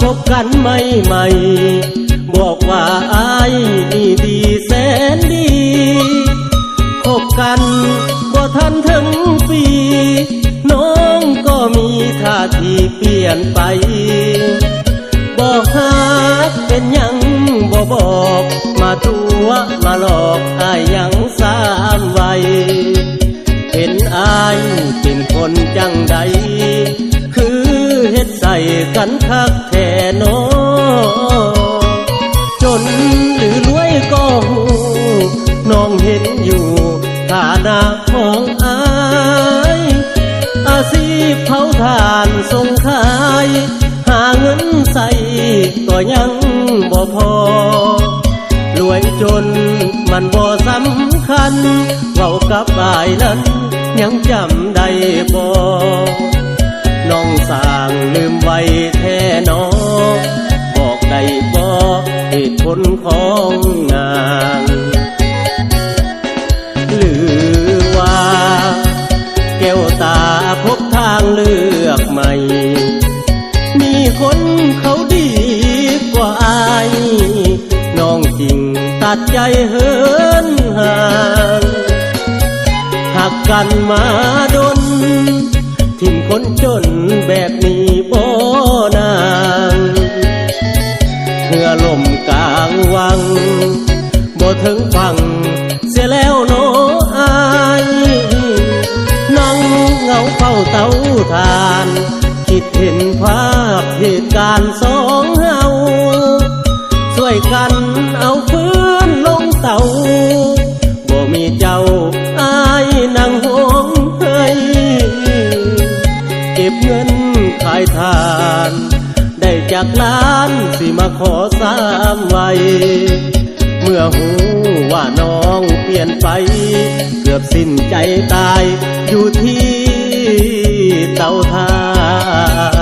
คบกันใหม่ใหม่ๆบอกว่าอายนี่ดีแสนดีคบกันบ่ทันถึงปี น้องก็มีท่าทีเปลี่ยนไป บอกฮักเป็นยังบ่บอก มาตัวมาหลอกอายยังสามไวเห็นอายเป็นคนจังใด กันคักแท่นอจนหรือรวยก็หูน้องเห็นอยู่ฐานะของอายอาชีพเผาทานส่งขาย หาเงินใส่ก็ยังบ่พอรวยจนมันบ่สำคัญเว้ากับอายนั้นยังจำได้บ่ น้องสางลืมไว้แท่นอบอกได้บ่เหตุผลของงานหรือว่าแก้วตาพบทางเลือกใหม่ มีคนเขาดีกว่าอายน้องจริงตัดใจเหินห่างหักกันมาโดนทิม คนจนแบบนี้บ่นางเพื่อลมกลางวังบ่ถึงฟังเสียแล้วโนอายนั่งเงาเฝ้าเตาทาน คิดเห็นภาพเหตุการณ์สองเฮาช่วยกันเอาฟื จากล้านสิมาขอสามไว้เมื่อหูว่าน้องเปลี่ยนไป เกือบสิ้นใจตายอยู่ที่เตาทาน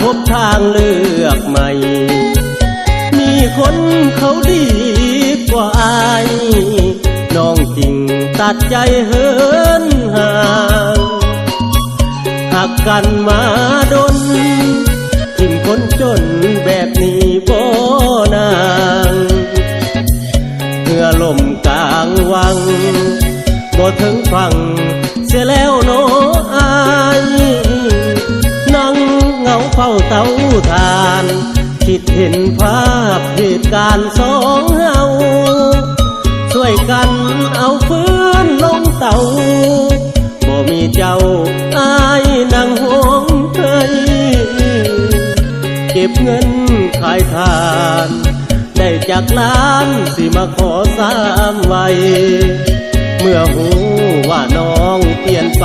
พบทางเลือกใหม่ มีคนเขาดีกว่าอาย น้องจริงตัดใจเหินห่างหักกันมาดนทิมคนจนแบบนี้บ่นางเมื่อลมกลางวังบ่ถึงฟังเสียแล้วโน เฝ้าเตาทาน คิดเห็นภาพเหตุการณ์สองเฮาช่วยกันเอาฟืนลงเตาบ่มีเจ้าอายนั่งหงเคยเก็บเงินขายทาน ได้จากล้านสิมาขอสามไว้เมื่อหูว่าน้องเปลี่ยนไป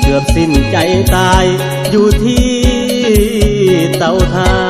เกือบสิ้นใจตายอยู่ที่าทาน